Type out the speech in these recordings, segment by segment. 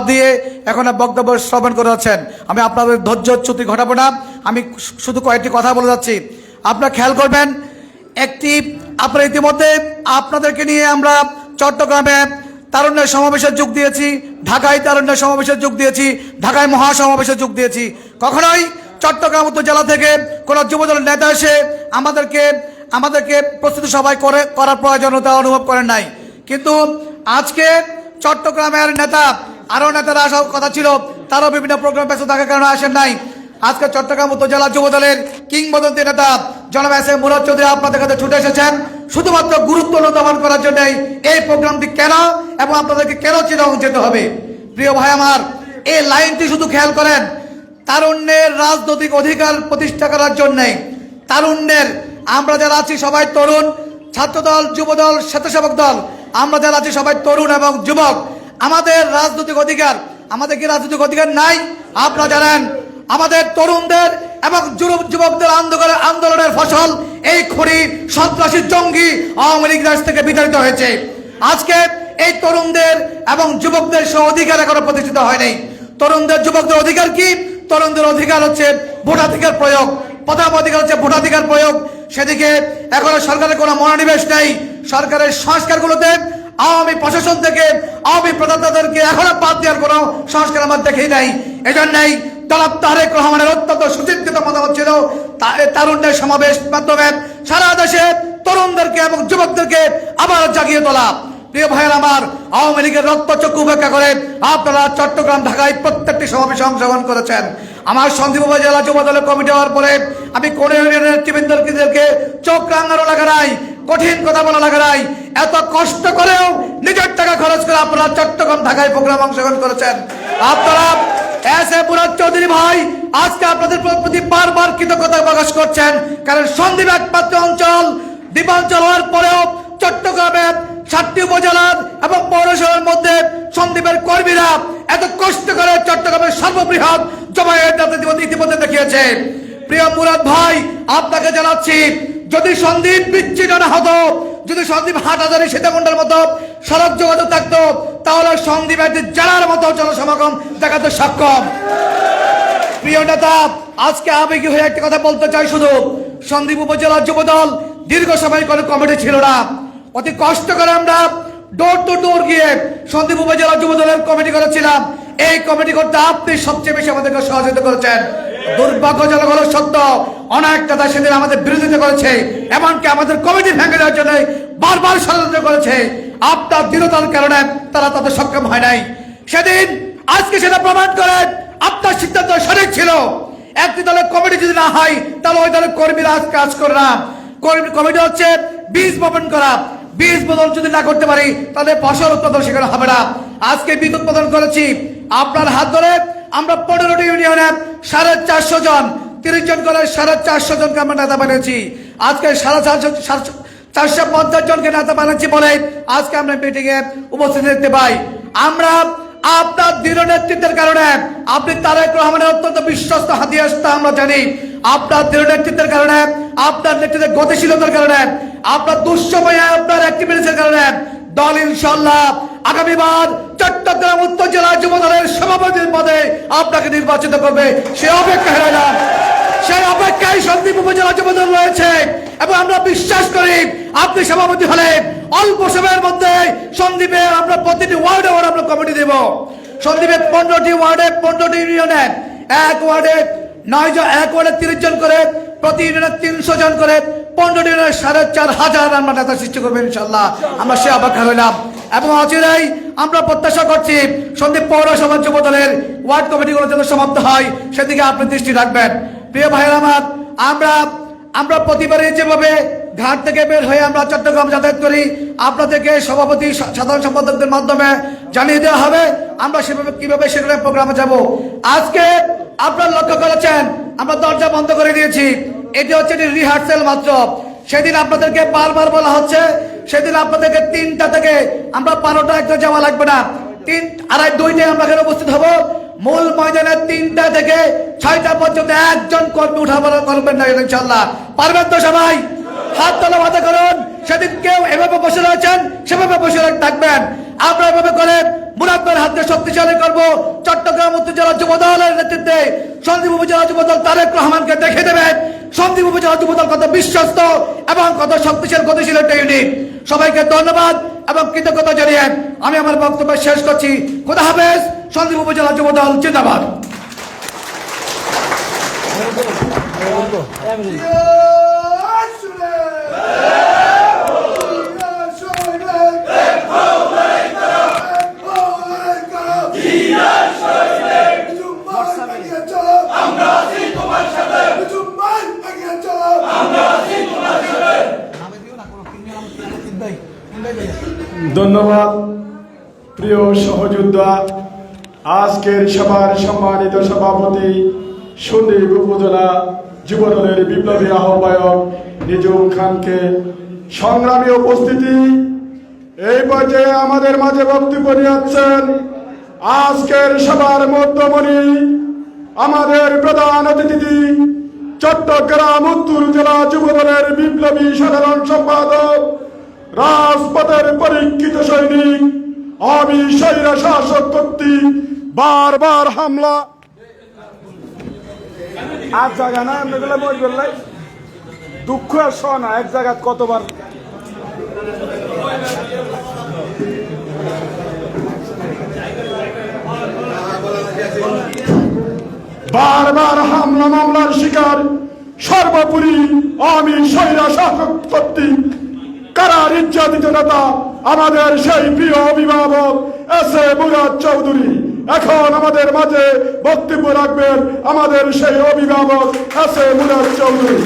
বাদ দিয়ে এখন বক্তব্য শ্রবণ করে আমি আপনাদের ধৈর্যচ্যুতি ঘটাবো না। আমি শুধু কয়েকটি কথা বলে যাচ্ছি। আপনারা খেয়াল করবেন, একটি আপনারা ইতিমধ্যে আপনাদেরকে নিয়ে আমরা চট্টগ্রামে তারুণ্যের সমাবেশে যোগ দিয়েছি, ঢাকায় তারুণ্যের সমাবেশে যোগ দিয়েছি, ঢাকায় মহাসমাবেশে যোগ দিয়েছি। কখনোই চট্টগ্রাম উত্তর জেলা থেকে কোনো যুবদলের নেতা এসে আমাদেরকে আমাদেরকে প্রস্তুতি সভায় করে, করার প্রয়োজনীয়তা অনুভব করেন নাই। কিন্তু আজকে চট্টগ্রামের নেতা আরও নেতারা আসার কথা ছিল, তারাও বিভিন্ন প্রোগ্রাম ব্যস্ত থাকার কারণে আসেন নাই। আজকে চট্টগ্রাম উত্তর জেলা যুব দলের কিংবদন্তি নেতা জনাব এস এম মুরাদ চৌধুরী আপনাদের কাছে ছুটে এসেছেন। শুধুমাত্র গুরুত্ব অনুধাবন করার জন্যই এই প্রোগ্রামটি কেন এবং আপনাদেরকে কেন চিরং যেতে হবে? প্রিয় ভাই আমার এই লাইনটি শুধু খেয়াল করেন, তারুণ্যের রাজনৈতিক অধিকার প্রতিষ্ঠা করার জন্যে তারুণ্যের, আমরা যারা আছি সবাই তরুণ, ছাত্রদল, যুবদল, স্বেচ্ছাসেবক দল, আমরা যারা আছি সবাই তরুণ এবং যুবক। আমাদের রাজনৈতিক অধিকার, আমাদের কি রাজনৈতিক অধিকার নাই? আপনারা জানেন, আমাদের তরুণদের এবং যুবক যুবকদের আন্দোলনের আন্দোলনের ফসল এই খড়ি সন্ত্রাসী জঙ্গি আওয়ামী লীগ রাজ থেকে বিতাড়িত হয়েছে। আজকে এই তরুণদের এবং যুবকদের সে অধিকার এখনও প্রতিষ্ঠিত হয়নি। তরুণদের, যুবকদের অধিকার কি? তরুণদের অধিকার হচ্ছে ভোটাধিকার প্রয়োগ। প্রথম অধিকার হচ্ছে ভোটাধিকার প্রয়োগ। সেদিকে এখনও সরকারের কোনো মনোনিবেশ নেই। সরকারের সংস্কারগুলোতে আওয়ামী প্রশাসন থেকে আওয়ামী প্রদাতাদেরকে এখনও বাদ দেওয়ার কোনো সংস্কার আমার দেখেই নাই। এজন্যই জনাব তারেক রহমানের অত্যন্ত সুচিন্তিত মতামত ছিল। তারুণ্যের সমাবেশ মাধ্যমে সারা দেশে তরুণদেরকে এবং যুবকদেরকে আবার জাগিয়ে তোলা। প্রিয় ভাইয়ের আমার, আওয়ামী লীগের রক্তচক্ষু উপেক্ষা করে আপনারা চট্টগ্রাম, ঢাকায় প্রত্যেকটি সমাবেশে অংশগ্রহণ করেছেন। আমার সন্দীপ উপজেলা যুব দলের কমিটি হওয়ার পরে আমি কোন ইউনিয়নের নেতৃবৃন্দকে চোখ রাঙানো লাগা নাই। কঠিন কথা বলা লাগে নাই। এত কষ্ট করেও নিজের টাকা খরচ করে আপনারা চট্টগ্রাম, ঢাকায় প্রোগ্রাম অংশগ্রহণ করেছেন। আপনারা এস এ মুরাদ চৌধুরী ভাই, আজকে আপনাদের প্রতি বারবার কৃতজ্ঞতা প্রকাশ করছেন, কারণ সন্দীপ একমাত্র অঞ্চল। দ্বীপাঞ্চল হওয়ার পরেও চট্টগ্রামে সাতটি উপজেলার এবং পৌরসভার মধ্যে সন্দীপের কর্মীরা এত কষ্ট করে চট্টগ্রামের সর্ববৃহৎ জমায়েত ইতিমধ্যে দেখিয়েছে। প্রিয় মুরাদ ভাই, আপনাকে জানাচ্ছি যদি সন্দীপ বিচ্ছিন্ন হতো, যদি সন্দীপ হাটাজারি সীতাকুণ্ডের মতো সড়ক যোগাযোগ থাকতো, তাহলে সন্দীপ একটি জেলার মতো জনসমাগম দেখাতে সক্ষম। প্রিয় নেতা, আজকে আবেগী হয়ে একটা কথা বলতে চাই শুধু? সন্দীপ উপজেলা যুবদল দীর্ঘ সময় কোনো কমিটি ছিল না। অতি কষ্ট করে আমরা ডোর টু ডোর গিয়ে সন্দীপ উপজেলা যুবদলের কমিটি করেছিলাম। এই কমিটি করতে আপনি সবচেয়ে বেশি আমাদেরকে সহযোগিতা করেছেন। দুর্ভাগ্যজনক হলো সত্য। অনেক নেতা সেদিন আমাদের বিরোধিতা করেছে, এমনকি আমাদের কমিটি ভেঙে দেওয়ার জন্য বারবার ষড়যন্ত্র করেছে। আপনার দৃঢ়তার কারণে তারা তাদের সক্ষম হয় নাই। সেদিন আজকে সেটা প্রমাণ করেন, আপনার সিদ্ধান্ত সঠিক ছিল। একটি দলের কমিটি যদি না হয়, তাহলে ওই দলের কর্মীরা আজ কাজ করে না। কমিটি হচ্ছে বীজ বপন করা। বীজ বদল যদি না করতে পারি, তাহলে ফসল উৎপাদন সেখানে হবে না। আজকে বীজ উৎপাদন করেছি, আপনার হাত ধরে আমরা পনেরোটি ইউনিয়নে সাড়ে চারশো জন তিরিশ জন করে সাড়ে চারশো জনকে আমরা নেতা বানিয়েছি। আজকে সাড়ে চারশো চারশো পঞ্চাশ জনকে নেতা বানাচ্ছি বলে আজকে আমরা মিটিং এ উপস্থিত দেখতে পাই। আমরা আপনার দৃঢ় নেতৃত্বের কারণে আপনি তারেক রহমানের অত্যন্ত বিশ্বস্ত হাতিয়াসটা আমরা জানি। আপনার দৃঢ় নেতৃত্বের কারণে, আপনার নেতৃত্বের গতিশীলতার কারণে, আপনার দুঃসময়ে আপনার অ্যাক্টিভিটিসের কারণে দল ইনশাল্লাহ আগামীবার চট্টগ্রাম উত্তর জেলা যুব দলের সভাপতির পদে আপনাকে নির্বাচিত করবে। সে অপেক্ষা রইলাম সেই অপেক্ষায় সন্দীপ উপজেলা যুবদল রয়েছে। এবং আমরা বিশ্বাস করি, আপনি সভাপতি হলে অল্প সময়ের মধ্যে সন্দীপে আমরা প্রতিটি ওয়ার্ডে ওয়ার্ড আমরা কমিটি দেব। সন্দীপে পনেরোটি ওয়ার্ডে পনেরোটি ইউনিয়নে এক ওয়ার্ডে নয় জন, এক ওয়ার্ডে তিরিশ জন করে, প্রতি ইউনিয়নে তিনশো জন করে, পনেরোটি ইউনিয়নে সাড়ে চার হাজার আমরা নেতা সৃষ্টি করব ইনশাল্লাহ আমরা সে অপেক্ষা রইলাম। এবং অচিরেই আমরা প্রত্যাশা করছি সন্দীপ পৌরসভা যুব দলের ওয়ার্ড কমিটিগুলো যাতে সমাপ্ত হয়, সেদিকে আপনি দৃষ্টি রাখবেন। প্রিয় ভাইয়ের আমার, আমরা আমরা প্রতিবারে যেভাবে ঘাট থেকে বের হয়ে আমরা চট্টগ্রাম যাতায়াত করি, আপনাদেরকে সভাপতি সাধারণ সম্পাদকদের মাধ্যমে জানিয়ে দেওয়া হবে, আমরা সেভাবে, কীভাবে সেখানে প্রোগ্রামে যাব। আজকে আপনারা লক্ষ্য করেছেন, আমরা দরজা বন্ধ করে দিয়েছি। এটি হচ্ছে রিহার্সেল মাত্র। সেদিন আপনাদেরকে বারবার বলা হচ্ছে, সেদিন আপনাদেরকে তিনটা থেকে আমরা বারোটা একটা যাওয়া লাগবে না। তিন, আড়াই, দুইটায় আমরা এখানে উপস্থিত হব। মূল ময়দানে তিনটা থেকে ছয়টা পর্যন্ত একজন কর্মী উঠাবার করবেন না ইনশাল্লাহ পারবেন তো সবাই? হাত তোলা মাথা করুন। সেদিন কেউ এভাবে বসে রয়েছেন, সেভাবে বসে থাকবেন। আমরা এভাবে করে মুরাদবের হাতে শক্তিশালী করব। চট্টগ্রাম উত্তর জেলা যুব দলের নেতৃত্বে সন্দীপ উপজেলা যুব দল তারেক রহমানকে দেখে দেবেন। সন্দীপ উপজেলা যুব দল কত বিশ্বস্ত এবং কত শক্তিশালী, গতিশীল একটা ইউনিট সবাইকে ধন্যবাদ এবং কৃতজ্ঞতা জানিয়ে আমি আমার বক্তব্য শেষ করছি। খোদা হাফেজ। সন্দীপ উপজেলা যুব দল জিন্দাবাদ। ধন্যবাদ প্রিয় সহযোদ্ধা আজকের সভার সম্মানিত সভাপতি সন্দীপ উপজেলা যুবদলের বিপ্লবী আহ্বায়ক নিজুম খানকে সংগ্রামী উপস্থিতি। এই পর্যায়ে আমাদের মাঝে বক্তব্য নিয়েছেন আজকের সভার মধ্যমণি, আমাদের প্রধান অতিথি, চট্টগ্রাম উত্তর জেলা যুবদলের বিপ্লবী সাধারণ সম্পাদক, রাজপথের পরীক্ষিত সৈনিক আমি সৈরা শাসক কর্তৃক বারবার হামলা। আর জায়গা না, এমনি গুলো বই বললাই দুঃখ আর সনা এক জায়গা কতবার? বারবার হামলা, মামলার শিকার। সর্বোপরি আমি সৈরা শাসক কর্তৃক কারা নির্যাতিত নেতা আমাদের সেই প্রিয় অভিভাবক এস এ মুরাদ চৌধুরী। এখন আমাদের মাঝে বক্তব্য রাখবেন আমাদের সেই অভিভাবক এস এ মুরাদ চৌধুরী।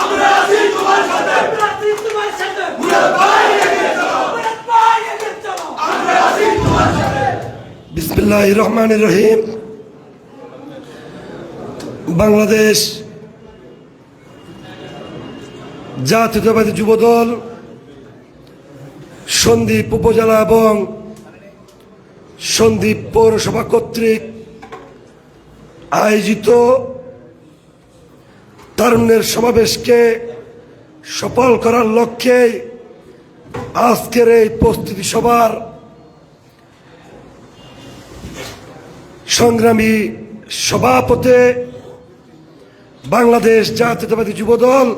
আমরা আছি তোমার সাথে। আমরা আছি তোমার সাথে। মুরাদ ভাই এগিয়ে চলো। মুরাদ ভাই এগিয়ে চলো। আমরা আছি তোমার সাথে। বিসমিল্লাহ রহমান রহিম। বাংলাদেশ জাতীয়তাবাদী যুবদল সন্দ্বীপ উপজেলা এবং সন্দ্বীপ পৌরসভা কর্তৃক আয়োজিত তারুণ্যের সমাবেশকে সফল করার লক্ষ্যে আজকের এই প্রস্তুতি সভার সংগ্রামী সভাপতি বাংলাদেশ জাতীয়তাবাদী যুবদল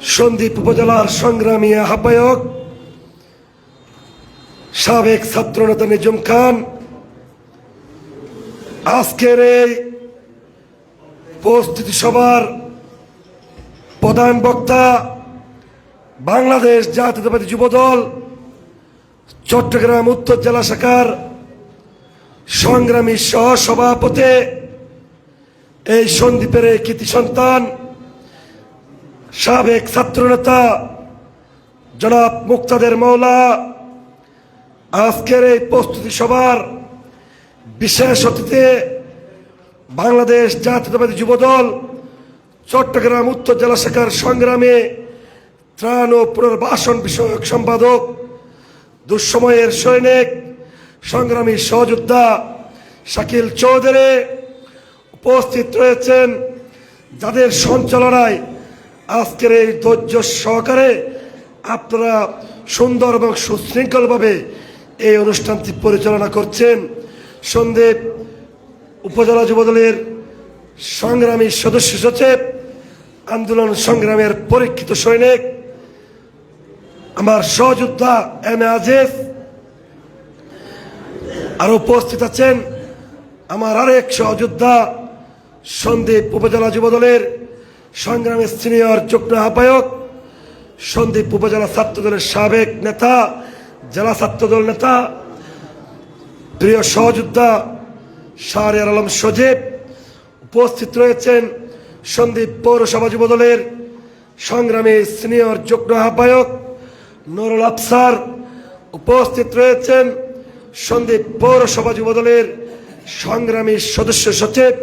সন্দ্বীপ উপজেলার সংগ্রামী আহ্বায়ক, সাবেক ছাত্রনেতা নিজম খান, আজকের এই প্রস্তুতি সভার প্রধান বক্তা বাংলাদেশ জাতীয়তাবাদী যুবদল, চট্টগ্রাম উত্তর জেলা শাখার সংগ্রামী সহসভাপতি, এই সন্দীপের এই কৃতি সন্তান সাবেক ছাত্রনেতা জনাব মুক্তাদের মৌলা আজকের এই প্রস্তুতি সভার বিশেষ অতিথি বাংলাদেশ জাতীয়তাবাদী যুবদল চট্টগ্রাম উত্তর জেলা শাখার সংগ্রামে ত্রাণ ও পুনর্বাসন বিষয়ক সম্পাদক, দুঃসময়ের সৈনিক, সংগ্রামী সহযোদ্ধা শাকিল চৌধুরী উপস্থিত রয়েছেন, যাদের সঞ্চালনায় আজকের এই ধৈর্য সহকারে আপনারা সুন্দর এবং সুশৃঙ্খলভাবে এই অনুষ্ঠানটি পরিচালনা করছেন সন্দীপ উপজেলা যুবদলের সংগ্রামী সদস্য সচিব, আন্দোলন সংগ্রামের পরীক্ষিত সৈনিক, আমার সহযোদ্ধা এম এ আজিজ। আর উপস্থিত আছেন আমার আরেক সহযোদ্ধা সন্দীপ উপজেলা যুবদলের সংগ্রামের সিনিয়র যুগ্ম আহ্বায়ক, সন্দীপ উপজেলা ছাত্রদলের সাবেক নেতা, জেলা ছাত্রদল নেতা, প্রিয় সহযোদ্ধা শাহরিয়ার আলম সজীব, উপস্থিত রয়েছেন সন্দীপ পৌরসভা যুবদলের সংগ্রামী সিনিয়র যুগ্ম আহ্বায়ক নুরুল আফসার, উপস্থিত রয়েছেন সন্দীপ পৌরসভা যুবদলের সংগ্রামী সদস্য সচিব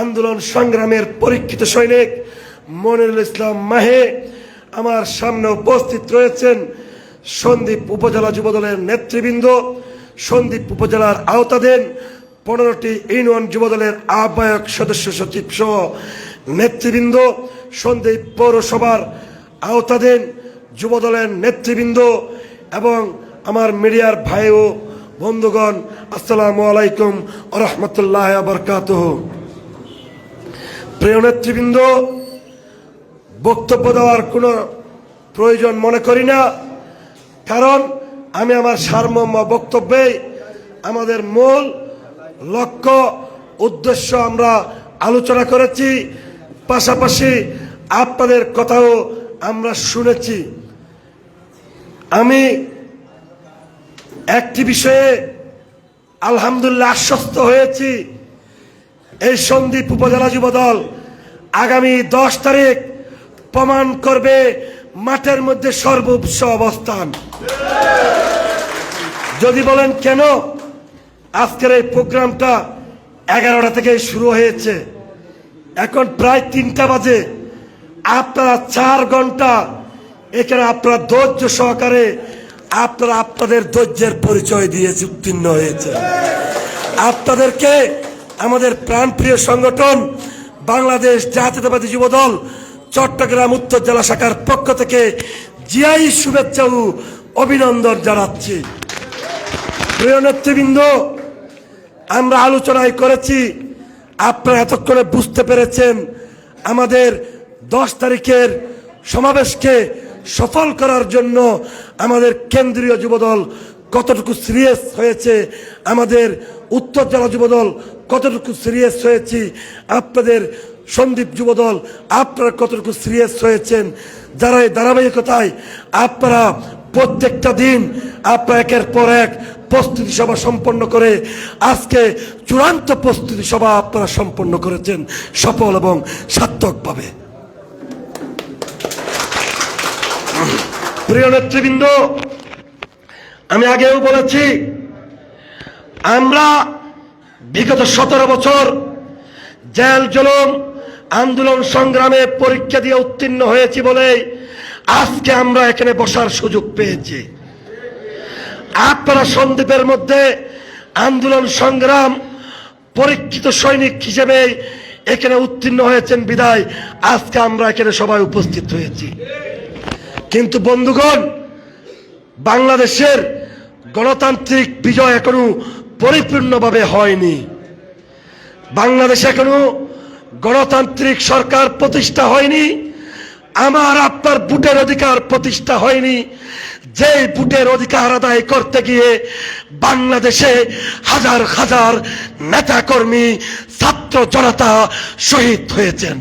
আন্দোলন সংগ্রামের পরীক্ষিত সৈনিক মনিরুল ইসলাম মাহে আমার সামনে উপস্থিত রয়েছেন সন্দীপ উপজেলা যুবদলের নেতৃবৃন্দ। সন্দীপ উপজেলার আওতাধীন পনেরোটি ইউনিয়ন যুবদলের আহ্বায়ক সদস্য সচিব সহ নেতৃবৃন্দ। সন্দীপ পৌরসভার আওতাধীন যুবদলের নেতৃবৃন্দ এবং আমার মিডিয়ার ভাই ও বন্ধুগণ, আসসালামু আলাইকুম রহমতুল্লাহ বরকাত প্রিয় নেতৃবৃন্দ, বক্তব্য দেওয়ার কোনো প্রয়োজন মনে করি না, কারণ আমি আমার সারমর্ম বক্তব্যে আমাদের মূল লক্ষ্য, উদ্দেশ্য আমরা আলোচনা করেছি, পাশাপাশি আপনাদের কথাও আমরা শুনেছি। আমি একটি বিষয়ে আলহামদুলিল্লাহ আশ্বস্ত হয়েছি এই সন্দীপ উপজেলা যুবদল আগামী দশ তারিখ প্রমাণ করবে মাঠের মধ্যে সর্বোচ্চ অবস্থান। যদি বলেন কেন? আজকের এই প্রোগ্রামটা এগারোটা থেকে শুরু হয়েছে। এখন প্রায় তিনটা বাজে। আপনারা চার ঘণ্টা এখানে আপনারা ধৈর্য সহকারে আপনারা আপনাদের ধৈর্যের পরিচয় দিয়েছে উত্তীর্ণ হয়েছে। আপনাদেরকে আমাদের প্রাণপ্রিয় সংগঠন বাংলাদেশ জাতীয়তাবাদী যুবদল চট্টগ্রাম উত্তর জেলা শাখার পক্ষ থেকে জিআই শুভেচ্ছা ও অভিনন্দন জানাচ্ছি। প্রিয় নেতৃবৃন্দ, আমরা আলোচনায় করেছি, আপনারা এতক্ষণে বুঝতে পেরেছেন আমাদের দশ তারিখের সমাবেশকে সফল করার জন্য আমাদের কেন্দ্রীয় যুবদল কতটুকু সিরিয়াস হয়েছে, আমাদের উত্তর জেলা যুবদল কতটুকু সিরিয়াস হয়েছি আপনাদের সন্দীপ যুবদল, আপনারা কতটুকু সিরিয়াস হয়েছেন? যারা এই ধারাবাহিকতায়, আপনারা প্রত্যেকটা দিন, আপনারা একের পর এক প্রস্তুতি সভা সম্পন্ন করে, আজকে চূড়ান্ত প্রস্তুতি সভা আপনারা সম্পন্ন করেছেন সফল এবং সার্থকভাবে প্রিয় নেতৃবৃন্দ, আমি আগেও বলেছি, আমরা বিগত সতেরো বছর জেল, জলম, আন্দোলন, সংগ্রামে পরীক্ষা দিয়ে উত্তীর্ণ হয়েছি বলে আজকে আমরা এখানে বসার সুযোগ পেয়েছি। আপনারা সন্দীপের মধ্যে আন্দোলন, সংগ্রাম, পরীক্ষিত সৈনিক হিসেবে এখানে উত্তীর্ণ হয়েছেন বিদায়। আজকে আমরা এখানে সবাই উপস্থিত হয়েছি। কিন্তু বন্ধুগণ, বাংলাদেশের গণতান্ত্রিক বিজয় এখনও পরিপূর্ণভাবে হয়নি। বাংলাদেশে এখনও গণতান্ত্রিক সরকার প্রতিষ্ঠা হয়নি। আমার, আপনার ভোটের অধিকার প্রতিষ্ঠা হয়নি। যে ভোটের অধিকার আদায় করতে গিয়ে বাংলাদেশে হাজার হাজার নেতাকর্মী, ছাত্র জনতা শহীদ হয়েছেন।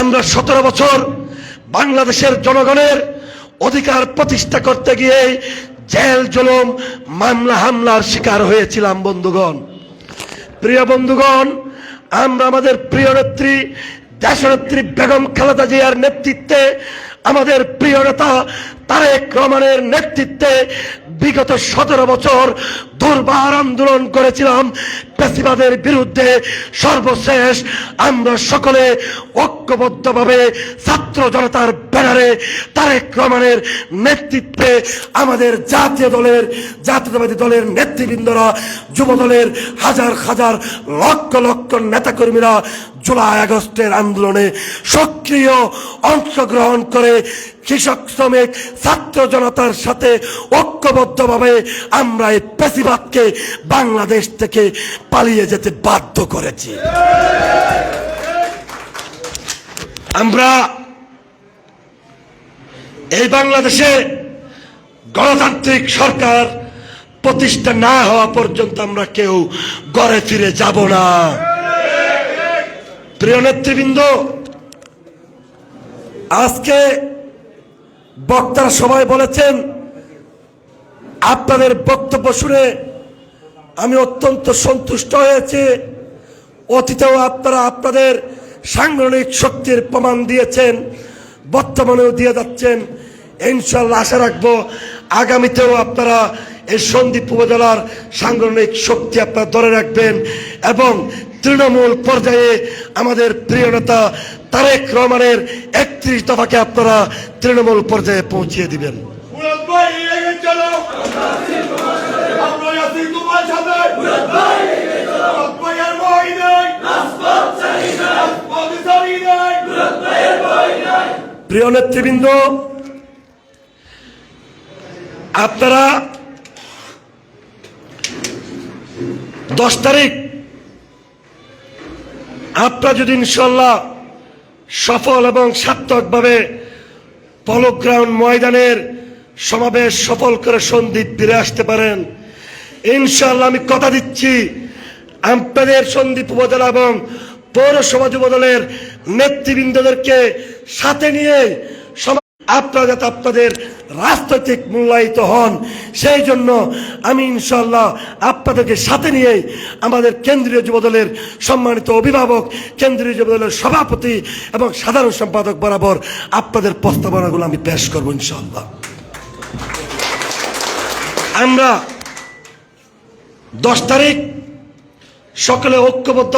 আমরা সতেরো বছর বাংলাদেশের জনগণের অধিকার প্রতিষ্ঠা করতে গিয়ে জেল, জলম, মামলা, হামলার শিকার হয়েছিলাম, বন্ধুগণ। প্রিয় বন্ধুগণ, আমরা আমাদের প্রিয় নেত্রী, দেশনেত্রী বেগম খালেদা জিয়ার নেতৃত্বে আমাদের প্রিয় নেতা তারেক রহমানের নেতৃত্বে বিগত সতেরো বছর দুর্বার আন্দোলন করেছিলাম। পেশিবাদের বিরুদ্ধে সর্বশেষ আমরা সকলে ঐক্যবদ্ধভাবে ছাত্র জনতার ব্যানারে তারেক রহমানের নেতৃত্বে আমাদের জাতীয় দলের, জাতীয়তাবাদী দলের নেতৃবৃন্দরা যুব দলের হাজার হাজার লক্ষ লক্ষ নেতাকর্মীরা জুলাই আগস্টের আন্দোলনে সক্রিয় অংশগ্রহণ করে কৃষক শ্রমিক, ছাত্র জনতার সাথে ঐক্যবদ্ধভাবে আমরা এই পেশিবাদকে বাংলাদেশ থেকে পালিয়ে যেতে বাধ্য করেছি। আমরা এই বাংলাদেশে গণতান্ত্রিক সরকার প্রতিষ্ঠা না হওয়া পর্যন্ত আমরা কেউ গড়ে ফিরে যাব না। প্রিয় নেতৃবৃন্দ, আজকে বক্তারা সবাই বলেছেন আপনাদের বক্তব্য শুনে আমি অত্যন্ত সন্তুষ্ট হয়েছি। অতীতেও আপনারা আপনাদের সাংগঠনিক শক্তির প্রমাণ দিয়েছেন, বর্তমানেও দিয়ে যাচ্ছেন। ইনশাল্লাহ আশা রাখব আগামীতেও আপনারা এই সন্দীপ উপজেলার সাংগঠনিক শক্তি আপনারা ধরে রাখবেন এবং তৃণমূল পর্যায়ে আমাদের প্রিয় নেতা তারেক রহমানের একত্রিশ দফাকে আপনারা তৃণমূল পর্যায়ে পৌঁছিয়ে দিবেন। চলো আমরা আছি তোমার সাথে। প্রিয় নেতৃবৃন্দ, আপনারা দশ তারিখ, আপনারা যদি ইনশাল্লাহ সফল এবং সার্থকভাবে পলো গ্রাউন্ড ময়দানের সমাবেশ সফল করে সন্দীপ ফিরে আসতে পারেন। ইনশাল্লাহ আমি কথা দিচ্ছি আপনাদের সন্দীপ উপজেলা এবং পৌরসভা যুবদলের নেতৃবৃন্দদেরকে সাথে নিয়ে আপনারা যাতে আপনাদের রাজনৈতিক মূল্যায়িত হন, সেই জন্য আমি ইনশাল্লাহ আপনাদেরকে সাথে নিয়ে আমাদের কেন্দ্রীয় যুবদলের সম্মানিত অভিভাবক, কেন্দ্রীয় যুবদলের সভাপতি এবং সাধারণ সম্পাদক বরাবর আপনাদের প্রস্তাবনাগুলো আমি পেশ করব ইনশাল্লাহ আমরা দশ তারিখ সকালে ঐক্যবদ্ধ